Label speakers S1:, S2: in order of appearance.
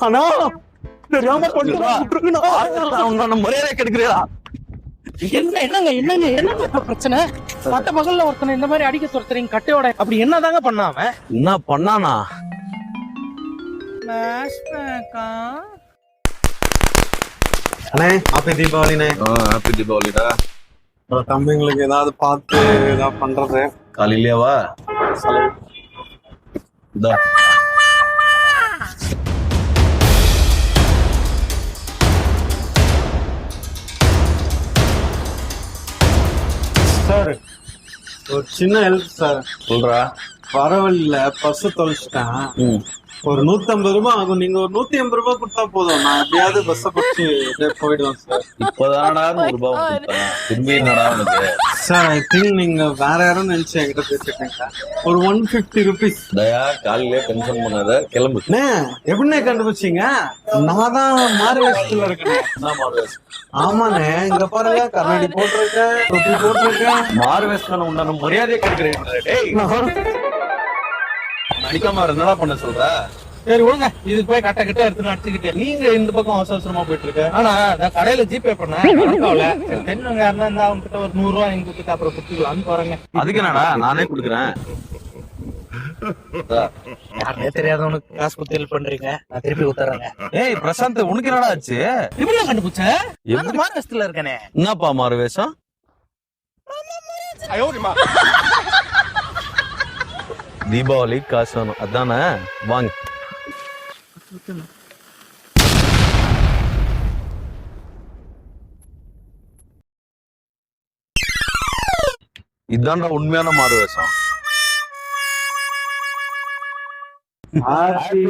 S1: அண்ணா தெரியாம மரியாதை
S2: என்ன என்னங்க என்னங்க என்ன பிரச்சனை? பட்ட பகல்ல ஒருத்தனை இந்த மாதிரி அடிக்க துரத்துறீங்க கட்டையோட அப்படி என்னதாங்க பண்ணாம?
S1: என்ன பண்ணானா?
S3: அண்ணே ஹாப்பி தீபாவளிண்ணே
S1: ஹாப்பி தீபாவளிடா
S3: தம்பிங்களுக்கு ஏதாவது பார்த்து ஏதாவது பண்றது?
S1: காலையிலேவா
S3: சார். ஒரு சின்ன ஹெல்ப் சார்.
S1: சொல்றா.
S3: பரவாயில்ல தொலைச்சிட்டேன்.
S1: ம்.
S3: ஒரு நூத்தி ஐம்பது ரூபாய் ஆகும். நீங்க ஒரு நூத்தி ஐம்பது ரூபாய் கொடுத்தா போதும். நான் எப்படியாவது பஸ் பிடிச்சி போயிடுவேன் சார்
S1: இப்பதானடா நூறு ரூபாய் திரும்பி என்னடா
S3: சார் ஐ திங்க் நீங்க வேற யாரும் நினைச்சு என்கிட்ட பேசிட்டீங்க ஒரு ஒன் பிப்டி ருபீஸ்
S1: தயா காலையிலே டென்ஷன் பண்ணாத கிளம்பு.
S3: எப்படிண்ணே கண்டுபிடிச்சீங்க? நான் தான் மாறு வேஷத்துல இருக்கேன் ஆமாண்ணே இங்க பாருங்க கண்ணாடி போட்டிருக்கேன் போட்டிருக்கேன்.
S1: மாறு வேஸ்டான உண்டான மரியாதையை கெடுக்கிறேன். டேய் நடிக்காம என்னடா பண்ண சொல்ற?
S2: சரி விடுங்க இதுக்கு போய் கட்ட கிட்ட எடுத்து அடிச்சுக்கிட்டு. நீங்க இந்த பக்கம் அவசர அவசரமா போயிட்டு இருக்க ஆனா நான் கடையில ஜிபே பண்ணேன். தெரிஞ்சவங்க யாருன்னா இருந்தா அவங்க கிட்ட ஒரு நூறு ரூபாய் எங்க கிட்ட அப்புறம் குடுத்துக்கலாம்னு பாருங்க.
S1: அதுக்கு என்னடா? நானே கொடுக்குறேன்.
S2: தெரியாதவனுக்கு காசு குத்தி ஹெல்ப் பண்றீங்க. நான் திருப்பி ஊத்துறேங்க
S1: ஏய் பிரசாந்த் உனக்கு என்னடா ஆச்சு?
S2: இப்படி கண்டுபிடிச்ச?
S1: எப்படி?
S2: அந்த மார்க்கஸ்ல இருக்கனே.
S1: என்னப்பா மாறு வேஷம்? தீபாவளி காசு வேணும் அதானே? வாங்க. இதான்டா உண்மையான மாறு வேஷம்.
S3: Happy